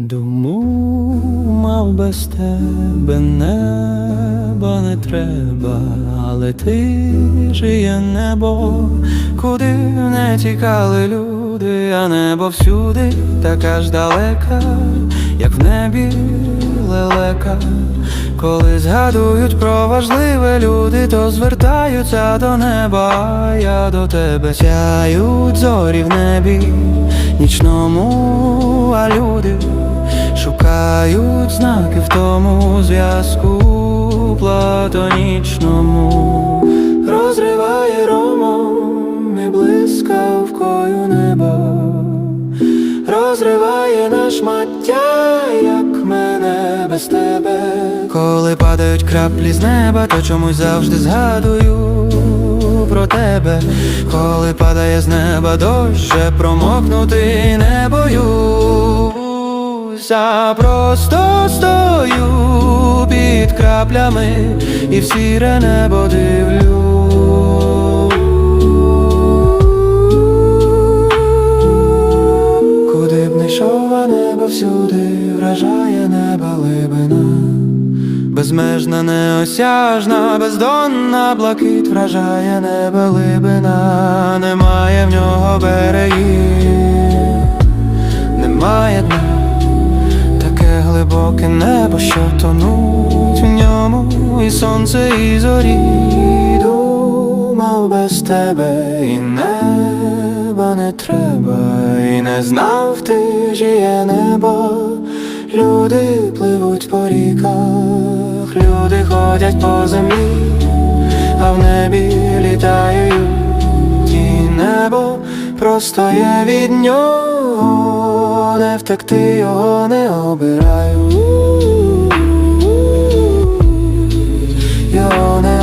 Думав без тебе неба не треба, але ти ж є небо, куди не тікали люди, а небо всюди така ж далека, як в небі лелека. Коли згадують про важливе люди, то звертаються до неба, я до тебе сяють зорі в небі нічному, а люди шукають знаки в тому зв'язку платонічному, розриває ромом і блискавкою небо, розриває на шмаття, як мене без тебе. Коли падають краплі з неба, то чомусь завжди згадую про тебе. Коли падає з неба дощ, промокнути не боюся, просто стою під краплями і в сіре небо дивлю. Куди б не йшов, а небо всюди вражає неба либина. Безмежна, неосяжна, бездонна блакит вражає небо либина, немає в нього берегів, небо, що тонуть в ньому, і сонце, і зорі. Думав без тебе, і неба не треба, і не знав ти ж є небо. Люди пливуть по ріках, люди ходять по землі, а в небі літають, і небо просто є від нього, не втекти його не обираю, його не